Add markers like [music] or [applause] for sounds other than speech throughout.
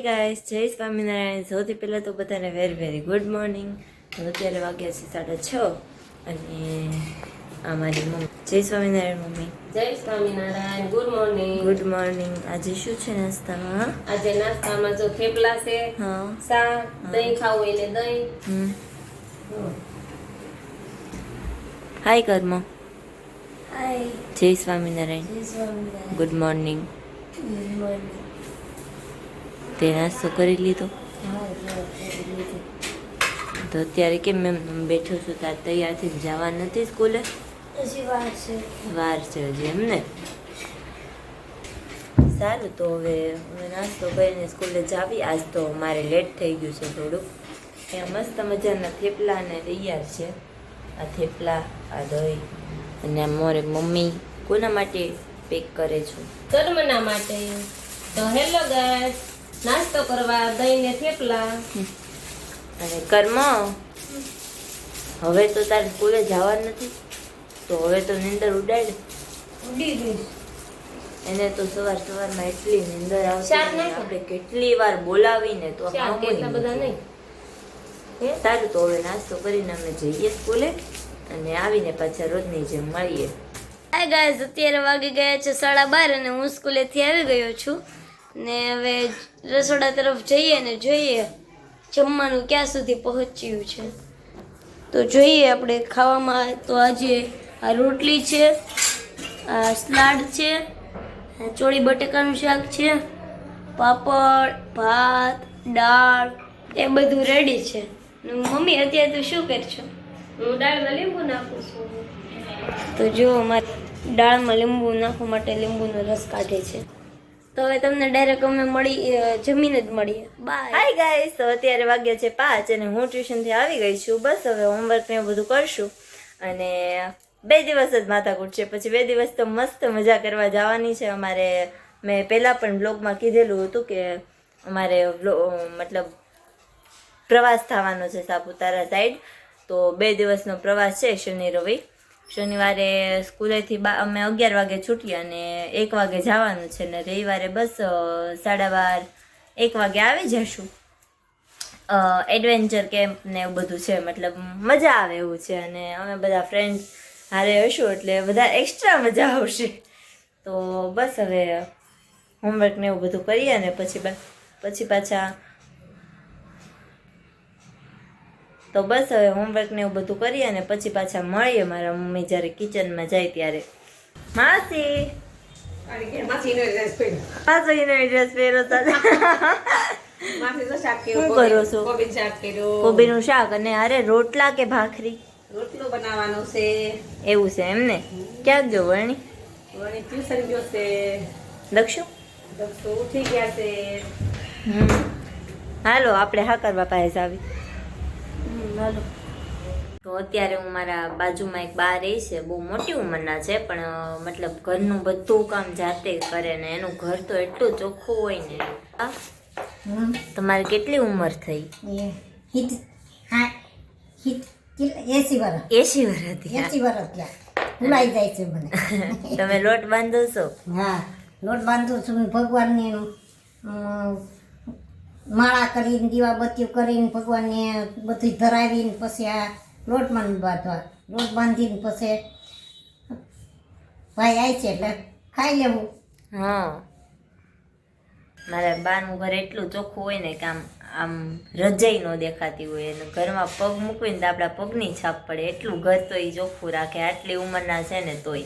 Hi guys જય સ્વામિનારાયણ. સૌથી પહેલાં તો બધાને વેરી વેરી ગુડ મોર્નિંગ અત્યારે વાગ્યા છે સાડા છ અને આ મારી મમ્મી. જય સ્વામિનારાયણ મમ્મી. જય Swaminarayan. Good morning good morning આજે શું છે નાસ્તામાં? આજે નાસ્તામાં જો થેપલા છે હા. શાક દહીં ખાવું એટલે દહીં. હાય કર્મ. હાય જય સ્વામિનારાયણ. જય Swaminarayan. Good morning good morning તે નાસ્તો કરી લીધો. તો અત્યારે કેમ એમ બેઠો છું તાર તૈયારથી જવા નથી સ્કૂલે? વાર છે. હજી એમ ને? સારું તો હવે હવે નાસ્તો કરીને સ્કૂલે જાવી. આજ તો મારે લેટ થઈ ગયું છે થોડુંક. ત્યાં મસ્ત મજાના થેપલા ને તૈયાર છે. આ થેપલા આ દહીં અને મોરે મમ્મી કોના માટે પેક કરે છું? કર્મના માટે. તો હેલો ગાઈસ નાસ્તો કરવા દહીં ને થેપલા અને કર્મ? હવે તો તારે સ્કૂલે જવાનું નથી. તો હવે તો નીંદર ઉડાડ. ઉડી ગઈ એને તો સવાર સવારમાં એટલી નીંદર નાખો. આપણે કેટલી વાર બોલાવીને તો કેટલા બધા નહીં. હે? સારું તો હવે નાસ્તો કરીને અમે જઈએ સ્કૂલે અને આવીને પાછા રોજની જેમ મળીએ. હાય ગાઈઝ અત્યારે વાગી ગયા છે સાડા બાર અને હું સ્કૂલેથી આવી ગયો છું. ને હવે રસોડા તરફ જઈએ ને જોઈએ જમવાનું ક્યાં સુધી પહોંચ્યું છે. તો જોઈએ આપણે ખાવામાં તો આજે આ રોટલી છે આ સલાડ છે ચોળી બટેકાનું શાક છે પાપડ ભાત દાળ એ બધું રેડી છે. ને મમ્મી અત્યારે તું શું કરશો? હું દાળમાં લીંબુ નાખું છું. તો જો અમારે દાળમાં લીંબુ નાખવા માટે લીંબુનો રસ કાઢે છે. તો હવે તમને ડાયરેક્ટ અમે મળી જમીને જ મળીએ. બાય હાય ગાઈસ તો અત્યારે વાગ્યા છે પાંચ અને હું ટ્યુશનથી આવી ગઈ છું. બસ હવે હોમવર્ક ને બધું કરશું. અને બે દિવસ જ માથાકૂટ છે. પછી બે દિવસ તો મસ્ત મજા કરવા જવાની છે. અમારે, મેં પહેલાં પણ બ્લોગમાં કીધેલું હતું કે અમારે મતલબ પ્રવાસ થવાનો છે સાપુતારા સાઈડ તો બે દિવસનો પ્રવાસ છે શનિ રવિ. શનિવારે સ્કૂલેથી બા, અમે અગિયાર વાગે છૂટીએ અને એક વાગે જવાનું છે ને રવિવારે બસ સાડા બાર, એક વાગે આવી જશું. એડવેન્ચર કેમ્પ ને એવું બધું છે, મતલબ મજા આવે એવું છે અને અમે બધા ફ્રેન્ડ હારે હશું એટલે બધા એક્સ્ટ્રા મજા આવશે. તો બસ હવે હોમવર્ક ને એવું બધું કરીએ અને પછી પછી પાછા તો બસ હવે હોમવર્ક ને એવું બધું કરીએ અને પછી પાછા મળીએ મારા મમ્મી જ્યારે કિચનમાં જાય ત્યારે. માસી! શાક કોબીનું શાક અને અરે રોટલા કે ભાખરી? રોટલો બનાવવાનો છે. એવું છે એમને ક્યાં વરણી? ટ્યુશન ગયો છે. દક્ષુ? દક્ષુ ઉઠી ગયા છે. હાલો આપણે હા કરવા પાસે આવી. હાલો. તો અત્યારે હું મારા બાજુમાં એક બા રહી છે બહુ મોટી ઉંમરના છે પણ મતલબ ઘરનું બધું કામ જાતે કરે ને એનું ઘર તો એટલું ચોખ્ખું હોય ને. તમારે કેટલી ઉંમર થઈ? એસી વર્ષ એસી વર્ષ ભૂલાઈ જાય છે મને. તમે લોટ બાંધો છો? હા લોટ બાંધું છું ભગવાનની માળા કરીને, દીવાબત્તીઓ કરીને ભગવાનને બધું ધરાવીને પછી આ લોટ બાંધવા. લોટ બાંધીને પછી ભાઈ આવી છે એટલે ખાઈ લેવું. હા. મારા બાનું ઘર એટલું ચોખ્ખું હોય ને કે આમ આમ રજાઈ ન દેખાતી હોય. અને ઘરમાં પગ મૂકવીને તો આપણા પગની છાપ પડે. એટલું ઘર તો એ ચોખ્ખું રાખે. આટલી ઉંમરના છે ને તોય.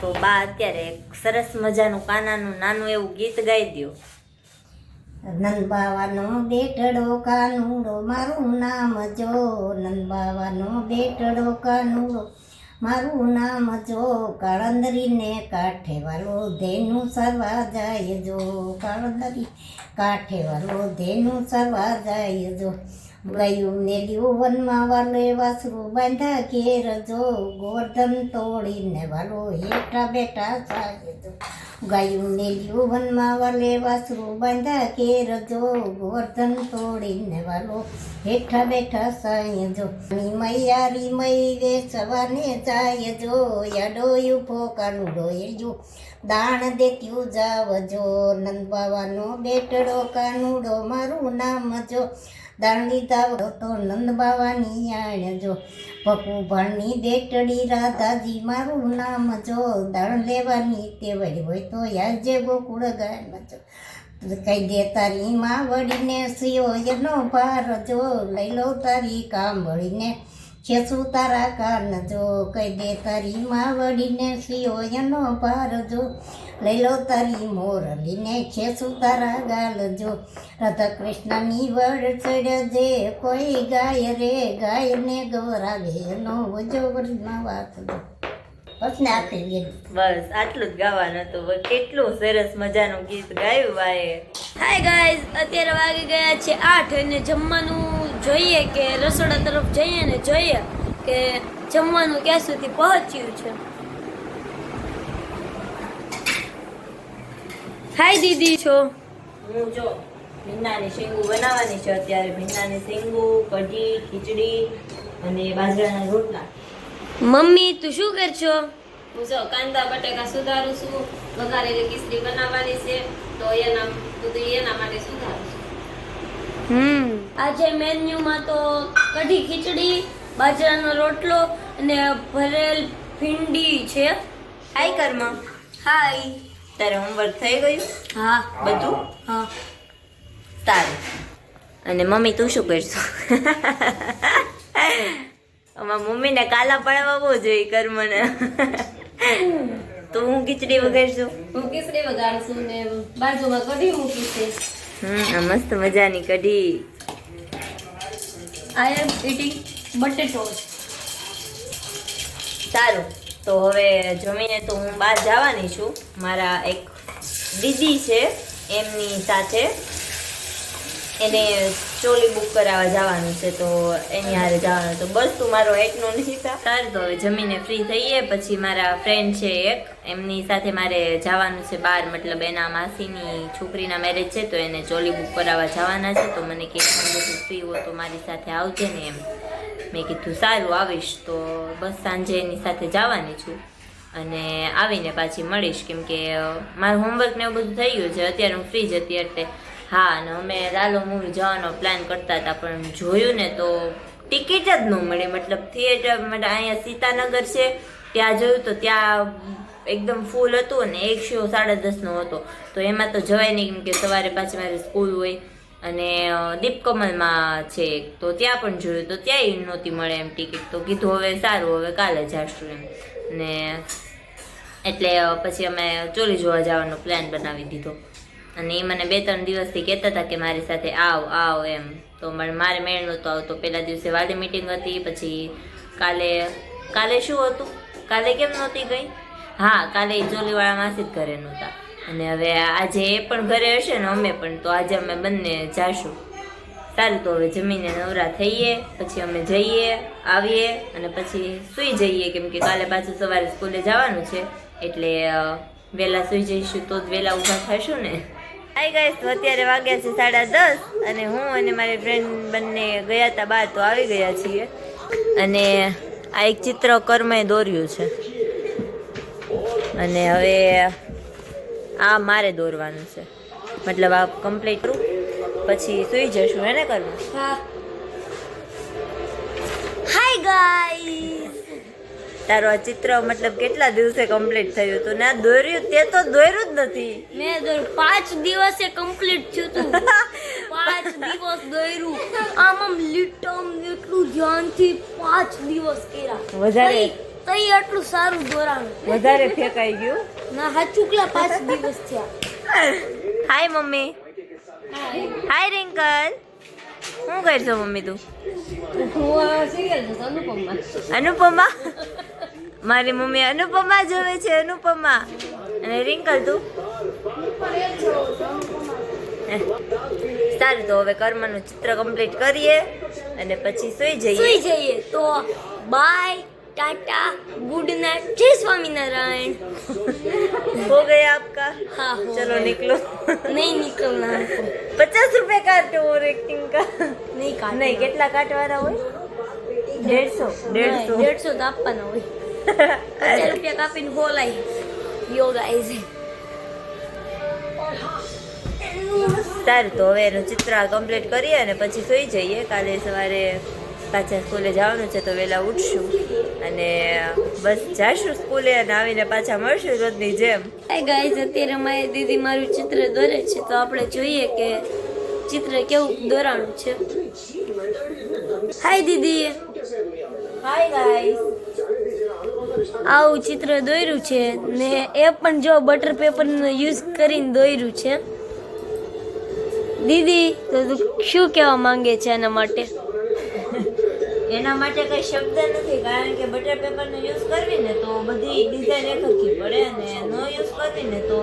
તો બા અત્યારે એક સરસ મજાનું કાનાનું, નાનું એવું ગીત ગાઈ દ્યો. નંદબાવાનો બેટડો કાનુડો, મારું નામ જો. નંદબાવાનો બેટડો કાનુડો, મારું નામ જો. કાળંદરીને કાંઠે વાલો ધેનું સરવા જાય જો. કાળંદરી કાંઠે વાલો ધેનું સરવા જાય જો. ગાયું ને લીયું વનમાં વાલે વાસરું બાંધા ઘેર જો ગોવર્ધન તોડીને વાલો હેઠા બેઠા સાગે જો. ગાયું ને લીયું વનમાં વાલે વાસરું બાંધા ઘેર જો ગોવર્ધન તોડીને વાલો હેઠા બેઠા સાય જો. મૈયારી મઈ રે સવાને જાય જો યાડોયું ફોકાનું ડોયલું દાણ દેત્યું જાવજો નંદ બાવાનો બેટડો કાનુડો મારું નામ જો. દાણ તાવડો તો નંદ બાવાની આણજો પપુ ભણની બેટડી રાધાજી, મારું નામ જો. દાણ લેવાની તેવડી હોય તો યાજે ગોકુળ ગાય જો. કઈ દે તારી માં વળીને સિયો એનો પાર જો. લઈ લો તારી કાંબળીને ખેસું તારા કાન જો કઈ દે તારી માં વળીને સિયો એનો પાર જો. લઈ લો તારી મોરલીને ખેસું તારા ગાલ જો. રાધા કૃષ્ણની વડ ચડજે, કોઈ ગાય રે, ગાયને ગવરાવે, એનો વજો વરના વાત જો. બસ લીધું બસ, આટલું જ ગાવાનું હતું. કેટલું સરસ મજાનું ગીત ગાયું ભાઈ હાય ગાઈઝ અત્યારે વાગી ગયા છે આઠ અને જમવાનું જોઈએ કે રસોડા તરફ જઈએ ને જોઈએ કે જમવાનું ક્યાં સુધી પહોંચ્યું છે. હાય દીદી છો? હું જો ભીંડાની શીંગું બનાવવાની છે અત્યારે. ભીંડાની શીંગું કઢી ખીચડી અને બાજરાના રોટલા. મમ્મી તું શું કરશો? હું જો કાંદા બટેકા સુધારું છું. વઘારેલી ખીચડી બનાવવાની છે. તો એના બધું એના માટે સુધારું છું. હમ. આજે મેન્યુમાં તો કઢી ખીચડી બાજરાનો રોટલો અને ભરેલ ભીંડી છે. હાય કર્મા. હાય. તારે હોમવર્ક થઈ ગયું? હા. બધું? હા. સારું અને મમ્મી તું શું કરશું? અમારા મમ્મીને કાલા પડવા બહુ જોઈએ કર્મને. તો હું ખીચડી વગાડશું હું ખીચડી વગાડશું ને બાજુમાં કઢી મૂકી છે. હમ મસ્ત મજાની કઢી. આઈ એમ ઇટિંગ બટેટોસ સારું. તો હવે જમીને તો હું બહાર જવાની છું. મારા એક દીદી છે એમની સાથે. એને ચોલી બુક કરાવવા જવાનું છે, તો એની હારે જવાનું. તો બસ તું મારો એકનો નથી સારું, તો જમીને ફ્રી થઈએ, પછી મારા ફ્રેન્ડ છે એક, એમની સાથે મારે જવાનું છે બહાર મતલબ એના માસીની છોકરીના મેરેજ છે, તો એને ચોલી બુક કરાવવા જવાના છે, તો મને કે ફ્રી હો તો મારી સાથે આવજે ને એમ. મેં કીધું, સારું, આવીશ. તો બસ સાંજે એની સાથે જવાની છું. અને આવીને પાછી મળીશ, કેમ કે મારું હોમવર્ક ને એવું બધું થઈ ગયું છે, અત્યારે હું ફ્રી જ હતી, એટલે હા, અને અમે રાલો મૂવી જવાનો પ્લાન કરતા હતા, પણ જોયું ને તો ટિકિટ જ ન મળી. મતલબ થિયેટર માટે અહીંયા સીતાનગર છે, ત્યાં જોયું તો ત્યાં એકદમ ફૂલ હતું અને એક શો સાડા દસનો હતો. તો એમાં તો જવાય નહીં, કેમ કે સવારે પાછી મારી સ્કૂલ હોય અને દીપકમલમાં છે તો ત્યાં પણ જોયું, તો ત્યાંય નહોતી મળે એમ ટિકિટ તો કીધું હવે સારું, હવે કાલે જાશું એમ. ને, એટલે પછી અમે ચોલી જોવા જવાનો પ્લાન બનાવી દીધો. અને એ મને બે ત્રણ દિવસથી કહેતા હતા કે મારી સાથે આવ આવ એમ. તો મારે મેળ નહોતો આવતો. પહેલા દિવસે વાલી મિટિંગ હતી, પછી કાલે કાલે શું હતું? કાલે કેમ નહોતી ગઈ? હા, કાલે ચોલીવાળા માસી જ ઘરે નહોતા. અને હવે આજે એ પણ ઘરે હશે ને અમે પણ, તો આજે અમે બંને જાશું. સારું, તો હવે જમીને નવરા થઈએ, પછી અમે જઈએ, આવીએ, અને પછી સૂઈ જઈએ. કેમ કે કાલે પાછું સવારે સ્કૂલે જવાનું છે. એટલે વહેલા સૂઈ જઈશું, તો જ વહેલા ઊભા થશું ને. હાય ગાઈસ તો અત્યારે વાગ્યા છે સાડા દસ અને હું અને મારી ફ્રેન્ડ બંને ગયા હતા બહાર તો આવી ગયા છીએ. અને આ એક ચિત્ર કર્મે દોર્યું છે. અને હવે આ મારે દોરવાનું છે. મતલબ આ કમ્પ્લીટ કરું, પછી સૂઈ જશું એને કરવું હા. હાય ગાઈસ તારો આ ચિત્ર મતલબ કેટલા દિવસે કમ્પ્લીટ થયું હતું ના દોર્યું તે તો દોર્યું જ નથી. મેં દોર પાંચ દિવસે કમ્પ્લીટ થયું હતું [laughs] પાંચ દિવસ દોર્યું. આમ આમ લીટમ એટલું ધ્યાનથી પાંચ દિવસ કર્યા. વધારે? તઈ- એટલું સારું દોરાણું. વધારે ફેંકાઈ ગયું? ના હાચુકલા પાંચ દિવસ થયા. હાય મમ્મી. હાય રિંકલ. શું કરશો મમ્મી તું? હું સિરિયલ જોઉં છું અનુપમા? મારી મમ્મી અનુપમા જોવે છે અનુપમા. અને રિંકલ તું? સારું તો હવે કર્મનું ચિત્ર કમ્પ્લીટ કરીએ અને પછી સુઈ જઈએ. સુઈ જઈએ. તો બાય ટાટા ગુડ નાઇટ જય સ્વામિનારાયણ. [laughs] હો ગયા આપકા? હા ચલો નીકળો. નહીં નીકળના પચાસ રૂપિયા કાટો ઓર એક્ટિંગ કા. નહીં કા નહીં કેટલા કાટવાના હોય? દેડસો ડેઢસો. દેડસો તો આપવાના હોય. પચાસ રૂપિયા કાપીને બોલાય યોગા ઇઝ સારું તો હવે એનું ચિત્ર કમ્પ્લીટ કરીએ અને પછી સુઈ જઈએ કાલે સવારે પાછા સ્કૂલે જવાનું છે તો વહેલા ઉઠશું અને બસ જાશું સ્કૂલે અને આવીને પાછા મળશું રોજની જેમ ગાઈઝ અત્યારે મારી દીદી મારું ચિત્ર દોરે છે તો આપણે જોઈએ કે ચિત્ર કેવું દોરાણું છે હાય દીદી હાય ગાઈસ આવું ચિત્ર દોર્યું છે. ને એ પણ જો બટર પેપરનો યુઝ કરીને દોર્યું છે. દીદી, તો તું શું કહેવા માંગે છે એના માટે? એના માટે કઈ શબ્દ નથી, કારણ કે બટર પેપરનો યુઝ કરવી ને તો બધી ડિઝાઇન એકરખી પડે અને નો યુઝ કરવી ને તો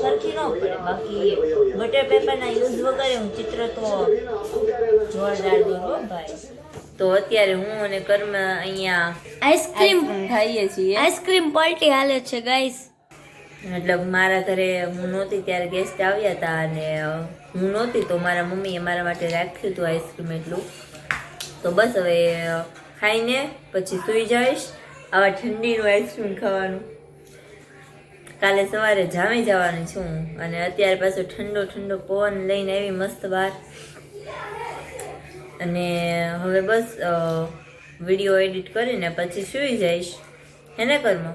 સરખી ન પડે. બાકી બટર પેપરના યુઝ વગર હું ચિત્ર તો જોરદાર દોરો ભાઈ. તો અત્યારે હું અને કર્મ અહીંયા આઈસ્ક્રીમ ખાઈએ છીએ. આઈસ્ક્રીમ પાર્ટી હાલે છે ગાઈસ એટલે મારા ઘરે હું નહોતી ત્યારે ગેસ્ટ આવ્યા હતા અને હું નહોતી તો મારા મમ્મીએ મારા માટે રાખ્યું હતું આઈસ્ક્રીમ એટલું. તો બસ હવે ખાઈને પછી સૂઈ જઈશ આવા ઠંડીનું આઈસ્ક્રીમ ખાવાનું. કાલે સવારે જામી જવાની છું અને અત્યારે પાછો ઠંડો ઠંડો પવન લઈને આવી મસ્ત બહાર. અને હવે બસ વીડિયો એડિટ કરીને પછી સૂઈ જઈશ. એને કર્મ?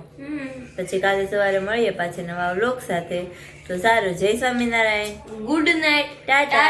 પછી કાલે સવારે મળીએ પાછી નવા વ્લોગ સાથે. તો સારું. જય સ્વામિનારાયણ. Good night. ટાટા.